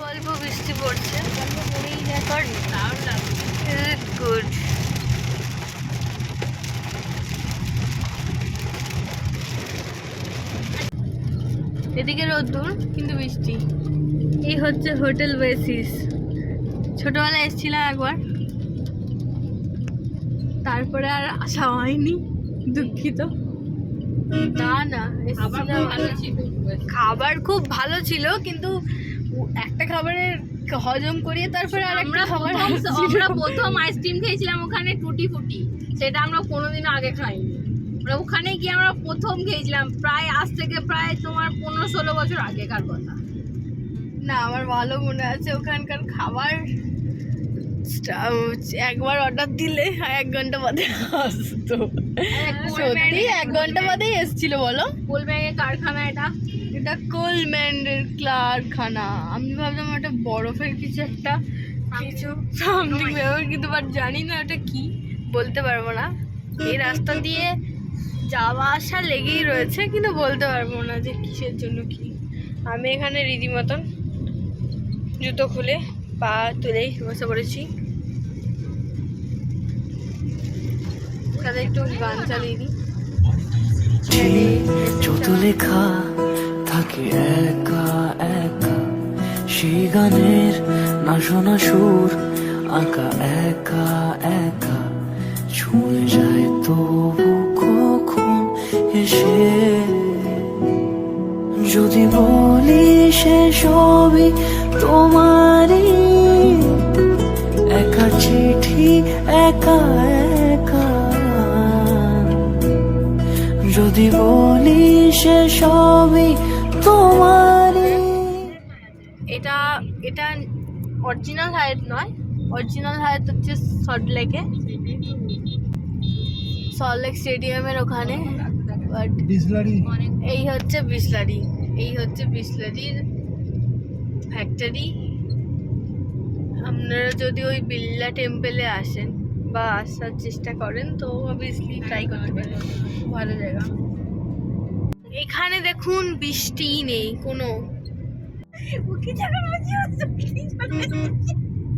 অল্প বৃষ্টি পড়ছে। অল্প পরেই যায় দারুণ লাগছে গুড এদিকে রোদ্দুর কিন্তু বৃষ্টি। এই হচ্ছে হোটেল বেসিস ছোটবেলায় এসেছিলাম একবার। তারপরে আর আসা হয়নি দুঃখিত। না না খাবার খুব ভালো ছিল কিন্তু একটা খাবারের হজম করিয়ে তারপরে আমরা খাবার আমরা প্রথম আইসক্রিম খেয়েছিলাম ওখানে টুটি ফুটি। সেটা আমরা কোনোদিনও আগে খাইনি। আমরা ওখানে গিয়ে আমরা প্রথম খেয়েছিলাম প্রায় আজ থেকে প্রায় তোমার পনেরো ষোলো বছর আগেকার কথা। না আমার ভালো মনে আছে ওখানকার খাবার। একবার অর্ডার দিলে এক ঘণ্টা বাদে আসতো। সত্যি এক ঘণ্টা বাদেই এসেছিল বলো? কোলব্যাগের কারখানা এটা। এটা কোলম্যান্ডের কারখানা। আমি ভাবলাম ওটা বরফের কিছু একটা কিছু সামথিং ব্যাপার কিন্তু বাট জানি না ওটা কি বলতে পারব না। এই রাস্তা দিয়ে যাওয়া আসা লেগেই রয়েছে কিন্তু বলতে পারব না যে কিসের জন্য কি। আমি এখানে রীতিমতন জুতো খুলে পা বসে পড়েছি। একটু গান চালিয়ে দিই। লেখা থাকে একা একা সেই গানের না শোনা সুর, আঁকা একা একা। ছুঁয়ে যায় তবু কখন এসে? যদি বলি সে সবই তোমারই একা চিঠি একা একা। যদি বলি সে সবই তোমারই। এটা এটা অরিজিনাল হায়াত নয়। অরিজিনাল হায়াত হচ্ছে সল্টলেকে সল্টলেক স্টেডিয়ামের ওখানে। বাট বিসলারি। এই হচ্ছে বিসলারি। এই হচ্ছে বিসলারির ফ্যাক্টরি আপনারা যদি ওই বিল্লা টেম্পেলে আসেন বা আসার চেষ্টা করেন তো অবভিয়াসলি ট্রাই করতে পারেন। ভালো জায়গা। এখানে দেখুন বৃষ্টি নেই কোনো।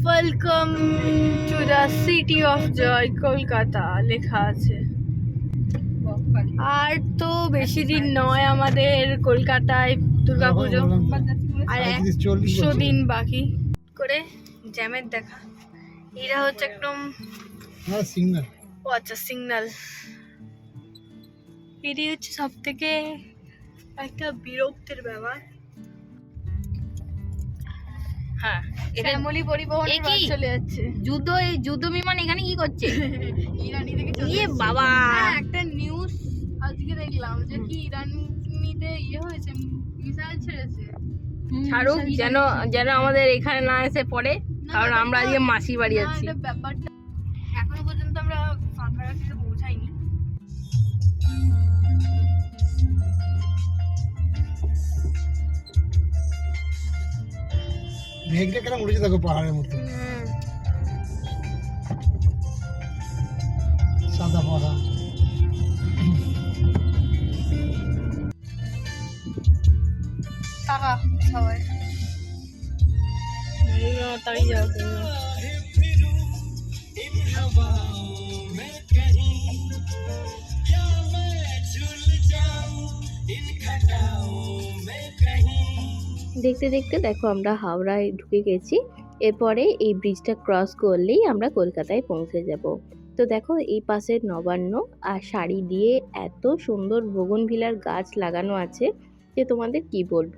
Welcome to the city of joy Kolkata লেখা আছে। আর তো বেশি দিন নয় আমাদের কলকাতায় দুর্গাপুজো। আর একশো দিন বাকি। করে জ্যামের দেখা। এরা হচ্ছে একদম হ্যাঁ সিগন্যাল ও আচ্ছা সিগন্যাল এটি হচ্ছে সব থেকে একটা বিরক্তের ব্যাপার। হ্যাঁ পরিবহন চলে যাচ্ছে। যুদ্ধ এই যুদ্ধ বিমান এখানে কি করছে? ইরানি থেকে চলে ইয়ে বাবা। হ্যাঁ, একটা নিউজ আজকে দেখলাম যে কি ইরানিতে ইয়ে হয়েছে মিসাইল ছেড়েছে। ছাড়ুক যেন যেন আমাদের এখানে না এসে পড়ে। কারণ আমরা আজকে মাসির বাড়ি যাচ্ছি এটা ব্যাপারটা এখনও পর্যন্ত আমরা ফাঁকা পৌঁছাইনি। মেঘটা কেন উড়েছে দেখো পাহাড়ের মতো সাদা পাহাড়। টাকা সবাই। দেখতে দেখতে দেখো, আমরা হাওড়ায় ঢুকে গেছি। এরপরে এই ব্রিজটা ক্রস করলেই আমরা কলকাতায় পৌঁছে যাব। তো দেখো, এই পাশের নবান্ন, আর শাড়ি দিয়ে এত সুন্দর বগনভিলার গাছ লাগানো আছে। যে তোমাদের কি বলব?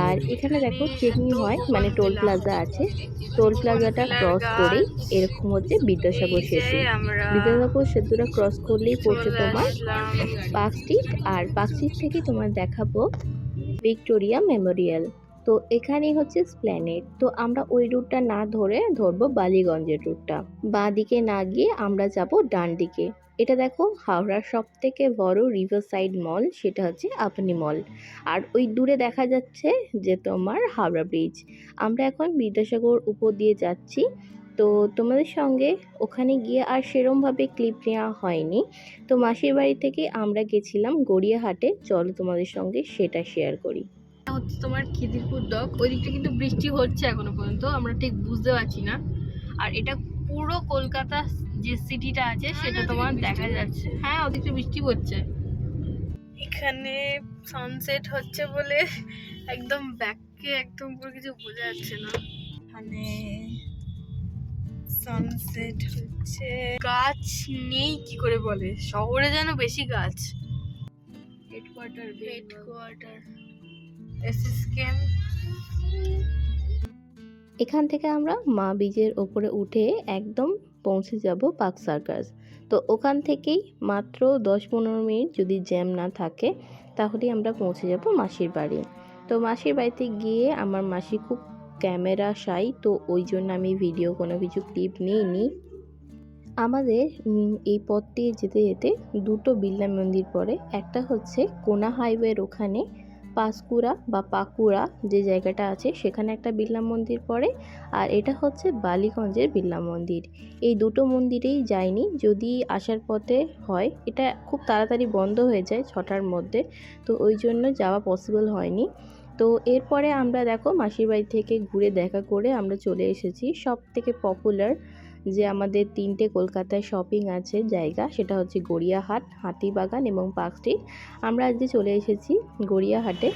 আর এখানে দেখো চেকিং হয় মানে টোল প্লাজা আছে। টোল প্লাজাটা ক্রস করেই এরকম হচ্ছে বিদ্যাসাগর সেতু। বিদ্যাসাগর সেতুটা ক্রস করলেই পড়ছে তোমার। পার্ক স্ট্রিট আর পার্ক থেকে তোমার দেখাবো ভিক্টোরিয়া মেমোরিয়াল তো এখানেই হচ্ছে স্প্ল্যানেড তো আমরা ওই রুটটা না ধরে ধরবো বালিগঞ্জের রুটটা বাঁ দিকে না গিয়ে আমরা যাব ডান দিকে। এটা দেখো, হাওড়ার সব থেকে বড় রিভার সাইড মল সেটা হচ্ছে আপনি মল আর ওই দূরে দেখা যাচ্ছে যে তোমার হাওড়া ব্রিজ আমরা এখন বিদ্যাসাগর উপর দিয়ে যাচ্ছি। তো তোমাদের সঙ্গে ওখানে গিয়ে আর সেরমভাবে ক্লিপ নেওয়া হয়নি। তো মাসির বাড়ি থেকে আমরা গেছিলাম গড়িয়াহাটে। চলো তোমাদের সঙ্গে সেটা শেয়ার করি। হচ্ছে তোমার খিদিরপুর ডক ওই দিকটা কিন্তু বৃষ্টি হচ্ছে এখনও পর্যন্ত, আমরা ঠিক বুঝতে পারছি না। আর এটা পুরো কলকাতা যে সিটিটা আছে সেটা তোমার দেখা যাচ্ছে। হ্যাঁ ওদিকটা বৃষ্টি পড়ছে এখানে সানসেট হচ্ছে বলে একদম ব্যাককে একদম পুরো কিছু বোঝা যাচ্ছে না। এখানে সানসেট হচ্ছে। গাছ নেই কি করে বলে? শহরে যেন বেশি গাছ। হেডকোয়ার্টার হেডকোয়ার্টার এসএস ক্যাম্প এখান থেকে আমরা মা বীজের ওপরে উঠে একদম পৌঁছে যাব পার্ক সার্কাস। তো ওখান থেকেই মাত্র দশ পনেরো মিনিট যদি জ্যাম না থাকে, তাহলেই আমরা পৌঁছে যাব মাসির বাড়ি। তো মাসির বাড়িতে গিয়ে আমার মাসি খুব ক্যামেরা শাই, তো ওই জন্য আমি ভিডিও কোনো কিছু ক্লিপ নিইনি। আমাদের এই পথ দিয়ে যেতে যেতে দুটো বিড়লা মন্দির পড়ে। একটা হচ্ছে কোনা হাইওয়ের ওখানে পাঁশকুড়া বা পাকুড়া যে জায়গাটা আছে, সেখানে একটা বিড়লা মন্দির পড়ে আর এটা হচ্ছে বালিগঞ্জের বিড়লা মন্দির। এই দুটো মন্দিরেই যাইনি, যদি আসার পথে হয়, এটা খুব তাড়াতাড়ি বন্ধ হয়ে যায় ছটার মধ্যে, তো ওই জন্য যাওয়া পসিবল হয়নি। তো এরপরে আমরা দেখো মাসির বাড়ি থেকে ঘুরে দেখা করে আমরা চলে এসেছি সব থেকে পপুলার যে আমাদের তিনটে কলকাতায় শপিং আছে জায়গা, সেটা হচ্ছে গড়িয়াহাট, হাতিবাগান এবং পার্ক স্ট্রিট। আমরা আজকে চলে এসেছি গড়িয়াহাটে।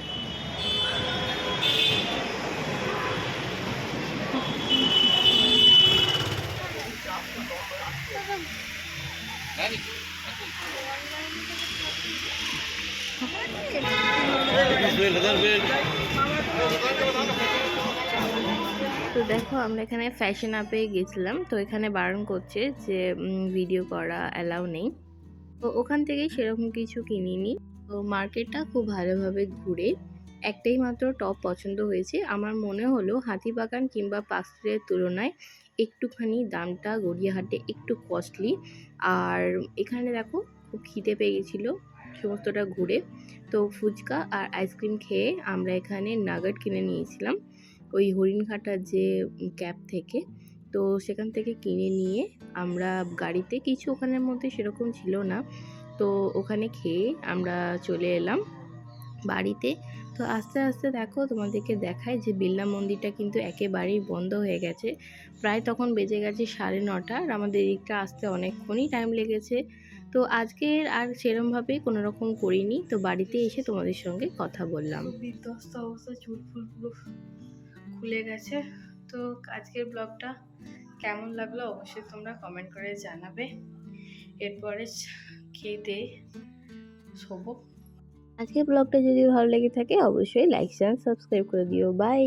তো দেখো, আমরা এখানে ফ্যাশন আপে গেছিলাম। তো এখানে বারণ করছে যে ভিডিও করা অ্যালাউ নেই। তো ওখান থেকেই সেরকম কিছু কিনিনি। তো মার্কেটটা খুব ভালোভাবে ঘুরে একটাই মাত্র টপ পছন্দ হয়েছে। আমার মনে হলো হাতিবাগান কিংবা পার্কস্ট্রিটের তুলনায় একটুখানি দামটা গড়িয়াহাটে একটু কস্টলি আর এখানে দেখো, খুব খিদে পেয়ে গেছিল সমস্তটা ঘুরে। তো ফুচকা আর আইসক্রিম খেয়ে আমরা এখানে নাগেট কিনে নিয়েছিলাম। ওই হরিণঘাটার যে ক্যাব থেকে, তো সেখান থেকে কিনে নিয়ে আমরা গাড়িতে কিছু ওখানের মধ্যে সেরকম ছিল না। তো ওখানে খেয়ে আমরা চলে এলাম বাড়িতে। তো আস্তে আস্তে দেখো তোমাদেরকে দেখায় যে বিড়লা মন্দিরটা কিন্তু একেবারেই বন্ধ হয়ে গেছে। প্রায় তখন বেজে গেছে সাড়ে নটা আর আমাদের এদিকটা আসতে অনেকক্ষণই টাইম লেগেছে। তো আজকের আর সেরমভাবেই কোনো রকম করিনি। তো বাড়িতে এসে তোমাদের সঙ্গে কথা বললাম। বিধ্বস্ত অবস্থা, চুল ফুল খুলে গেছে। তো আজকের ব্লগটা কেমন লাগল অবশ্যই তোমরা কমেন্ট করে জানাবে। এরপরে খেতে শোবো। আজকের ব্লগটা যদি ভালো লেগে থাকে অবশ্যই লাইক শেয়ার সাবস্ক্রাইব করে দিও। বাই